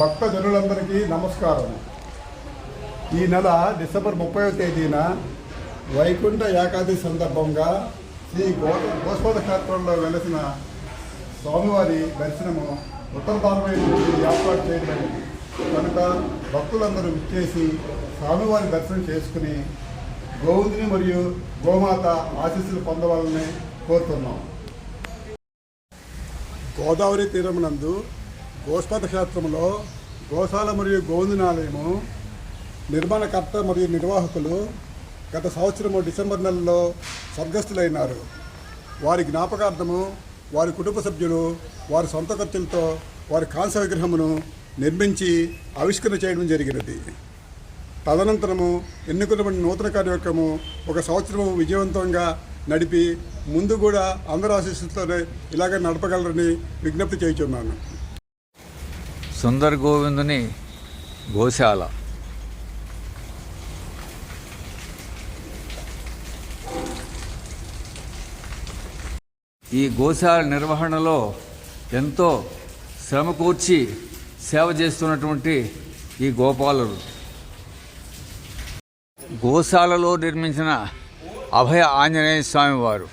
భక్త జనులందరికీ నమస్కారం. ఈ నెల డిసెంబర్ ముప్పై తేదీన వైకుంఠ ఏకాదశి సందర్భంగా శ్రీ గో గోస్పద క్షేత్రంలో వెలసిన స్వామివారి దర్శనము ఉత్తర భారతదేశం ఏర్పాటు చేయడం కనుక భక్తులందరూ విచ్చేసి స్వామివారి దర్శనం చేసుకుని గోవుని మరియు గోమాత ఆశీస్సులు పొందవాలని కోరుతున్నాం. గోదావరి తీరమునందు గోస్పద క్షేత్రంలో గోశాల మరియు గోవిందనాలయము నిర్మాణకర్త మరియు నిర్వాహకులు గత సంవత్సరము డిసెంబర్ నెలలో స్వర్గస్థులైనారు. వారి జ్ఞాపకార్థము వారి కుటుంబ సభ్యులు వారి సొంత ఖర్చులతో వారి కాంస్య విగ్రహమును నిర్మించి ఆవిష్కరణ చేయడం జరిగినది. తదనంతరము ఎన్నుకున్నటువంటి నూతన కార్యక్రమము ఒక సంవత్సరము విజయవంతంగా నడిపి ముందు కూడా అందరు ఆశీస్సులతోనే ఇలాగే నడపగలరని విజ్ఞప్తి చేయుచున్నాను. సుందర్ గోవిందుని గోశాల. ఈ గోశాల నిర్వహణలో ఎంతో శ్రమ కూర్చి సేవ చేస్తున్నటువంటి ఈ గోపాలుడు. గోశాలలో నిర్మించిన అభయ ఆంజనేయ స్వామి వారు